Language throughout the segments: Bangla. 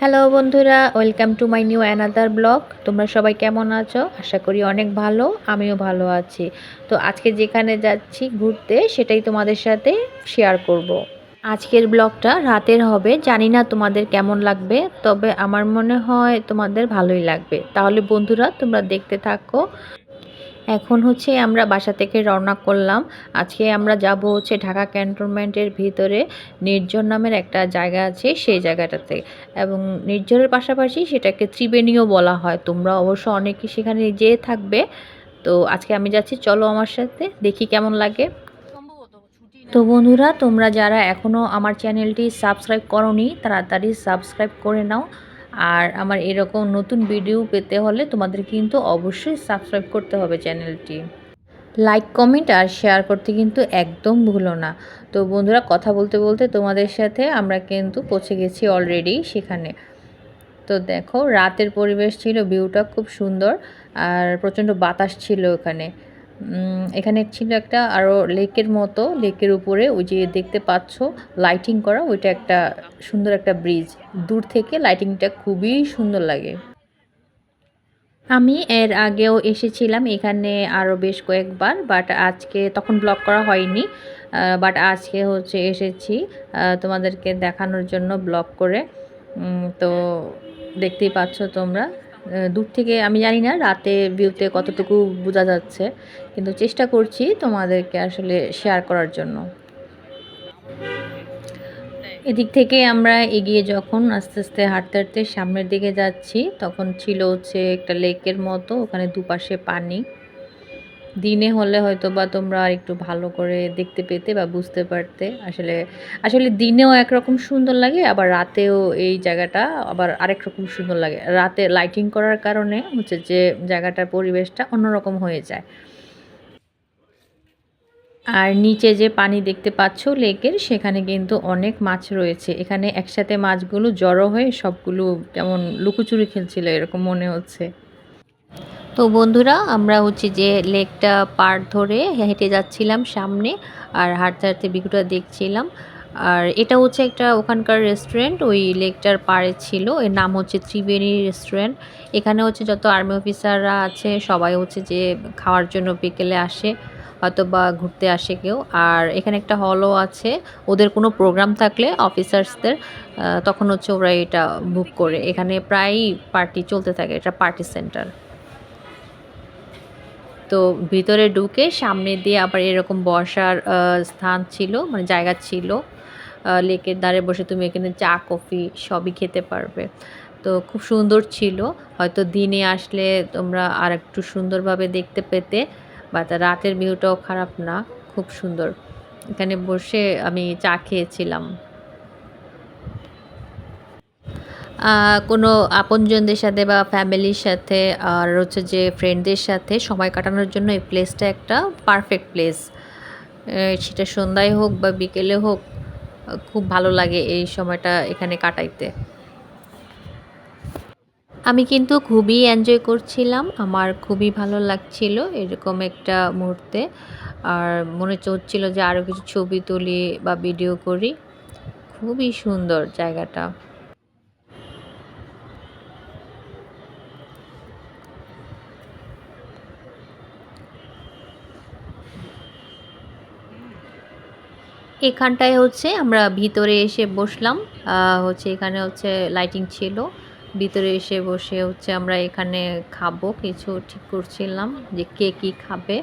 হ্যালো বন্ধুরা welcome to my new another blog তোমরা সবাই কেমন আছো? আশা করি অনেক ভালো, আমিও ভালো আছি। তো আজকে যেখানে যাচ্ছি ঘুরতে, সেটাই তোমাদের সাথে শেয়ার করব। আজকের ব্লগটা রাতের হবে, জানি না তোমাদের কেমন লাগবে, তবে আমার মনে হয় তোমাদের ভালোই লাগবে। তাহলে বন্ধুরা, তোমরা দেখতে থাকো। এখন হচ্ছে আমরা বাসা থেকে রওনা করলাম। আজকে আমরা যাব হচ্ছে ঢাকা ক্যান্টনমেন্টের ভিতরে নির্জন নামের একটা জায়গা আছে সেই জায়গাটাতে। এবং নির্জনের পাশাপাশি সেটাকে ত্রিবেণীও বলা হয়। তোমরা অবশ্য অনেকে সেখানে যেয়ে থাকবে। তো আজকে আমি যাচ্ছি, চলো আমার সাথে, দেখি কেমন লাগে। তো বন্ধুরা, তোমরা যারা এখনও আমার চ্যানেলটি সাবস্ক্রাইব করনি, তাড়াতাড়ি সাবস্ক্রাইব করে নাও। আর আমার এরকম নতুন ভিডিও পেতে হলে তোমাদের কিন্তু অবশ্যই সাবস্ক্রাইব করতে হবে চ্যানেলটি লাইক কমেন্ট আর শেয়ার করতে কিন্তু একদম ভুলো না। তো বন্ধুরা, কথা বলতে বলতে তোমাদের সাথে আমরা কিন্তু পৌঁছে গেছি অলরেডি সেখানে। তো দেখো, রাতের পরিবেশ ছিল ভিউটা খুব সুন্দর আর প্রচণ্ড বাতাস ছিল ওখানে। এখানে ছিল একটা আরও লেকের মতো, লেকের উপরে ওই যে দেখতে পাচ্ছ লাইটিং করা, ওইটা একটা সুন্দর একটা ব্রিজ দূর থেকে লাইটিংটা খুবই সুন্দর লাগে। আমি এর আগেও এসেছিলাম এখানে আরও বেশ কয়েকবার বাট আজকে তখন ব্লগ করা হয়নি বাট আজকে হচ্ছে এসেছি তোমাদেরকে দেখানোর জন্য ব্লগ করে। তো দেখতেই পাচ্ছ তোমরা। দূর থেকে, আমি জানি না রাতে ভিউতে কতটুকু বোঝা যাচ্ছে, কিন্তু চেষ্টা করছি তোমাদেরকে আসলে শেয়ার করার জন্য। এদিক থেকে আমরা এগিয়ে যখন আস্তে আস্তে হাঁটতে হাঁটতে সামনের দিকে যাচ্ছি, তখন ছিল হচ্ছে একটা লেকের মতো, ওখানে দুপাশে পানি। দিনে হলে হয়তো বা তোমরা আর একটু ভালো করে দেখতে পেতে বা বুঝতে পারতে। আসলে আসলে দিনেও একরকম সুন্দর লাগে, আবার রাতেও এই জায়গাটা আবার আরেক রকম সুন্দর লাগে। রাতে লাইটিং করার কারণে হচ্ছে যে জায়গাটার পরিবেশটা অন্যরকম হয়ে যায়। আর নিচে যে পানি দেখতে পাচ্ছ লেকের, সেখানে কিন্তু অনেক মাছ রয়েছে। এখানে একসাথে মাছগুলো জড়ো হয়ে সবগুলো কেমন লুকোচুরি খেলছিল, এরকম মনে হচ্ছে। তো বন্ধুরা, আমরা হচ্ছে যে লেকটা পার ধরে হেঁটে যাচ্ছিলাম সামনে আর হাঁটতে হাঁটতে বিকুটা দেখছিলাম। আর এটা হচ্ছে একটা ওখানকার রেস্টুরেন্ট ওই লেকটার পাড়ে ছিল। এর নাম হচ্ছে ত্রিবেণী রেস্টুরেন্ট এখানে হচ্ছে যত আর্মি অফিসাররা আছে, সবাই হচ্ছে যে খাওয়ার জন্য বিকেলে আসে হয়তো বা ঘুরতে আসে কেউ। আর এখানে একটা হলও আছে। ওদের কোনো প্রোগ্রাম থাকলে অফিসার্সদের তখন হচ্ছে ওরা এটা বুক করে। এখানে প্রায়ই পার্টি চলতে থাকে, এটা পার্টি সেন্টার তো ভিতরে ঢুকে সামনে দিয়ে আবার এরকম বসার স্থান ছিল মানে জায়গা ছিল লেকের ধারে বসে তুমি এখানে চা, কফি সবই খেতে পারবে। তো খুব সুন্দর ছিল, হয়তো দিনে আসলে তোমরা আর একটু সুন্দরভাবে দেখতে পেতে বা রাতের ভিউটাও খারাপ না, খুব সুন্দর। এখানে বসে আমি চা খেয়েছিলাম। কোনো আপনজনদের সাথে বা ফ্যামিলির সাথে, আর হচ্ছে যে ফ্রেন্ডদের সাথে সময় কাটানোর জন্য এই প্লেসটা একটা পারফেক্ট প্লেস সেটা সন্ধ্যায় হোক বা বিকেলে হোক, খুব ভালো লাগে এই সময়টা এখানে কাটাইতে। আমি কিন্তু খুবই এনজয় করছিলাম, আমার খুবই ভালো লাগছিল এরকম একটা মুহূর্তে। আর মনে চলছিল যে আরও কিছু ছবি তুলি বা ভিডিও করি। খুবই সুন্দর জায়গাটা। এখানটায় হচ্ছে আমরা ভিতরে এসে বসলাম হচ্ছে এখানে হচ্ছে লাইটিং ছিল। ভিতরে এসে বসে হচ্ছে আমরা এখানে খাব, কিছু ঠিক করছিলাম যে কে কী খাবে।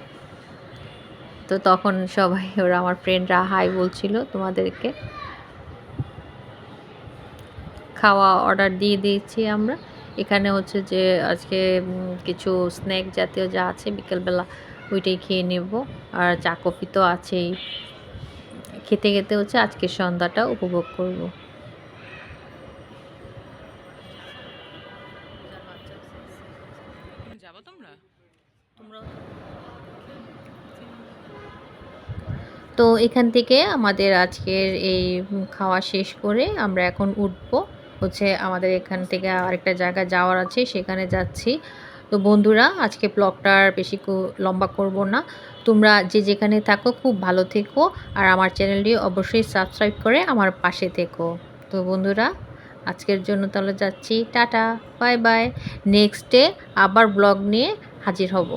তো তখন সবাই, ওরা আমার ফ্রেন্ডরা হাই বলছিল তোমাদেরকে। খাওয়া অর্ডার দিয়ে দিয়েছি আমরা। এখানে হচ্ছে যে আজকে কিছু স্ন্যাক জাতীয় যা আছে, বিকেলবেলা ওইটাই খেয়ে নেব। আর চা কফি তো আছেই। খেতে খেতে হচ্ছে আজকে সন্ধ্যাটা উপভোগ করব। তো এখান থেকে আমাদের আজকের এই খাওয়া শেষ করে আমরা এখন উঠব। হচ্ছে আমাদের এখান থেকে আরেকটা জায়গা যাওয়ার আছে সেখানে যাচ্ছি। তো বন্ধুরা, আজকে ব্লগটা আর বেশি লম্বা করব না। তোমরা যে যেখানে থাকো, খুব ভালো থেকো। আর আমার চ্যানেলটি অবশ্যই সাবস্ক্রাইব করে আমার পাশে থেকো। তো বন্ধুরা, আজকের জন্য তাহলে যাচ্ছি। Tata bye bye next day আবার ব্লগ নিয়ে হাজির হব।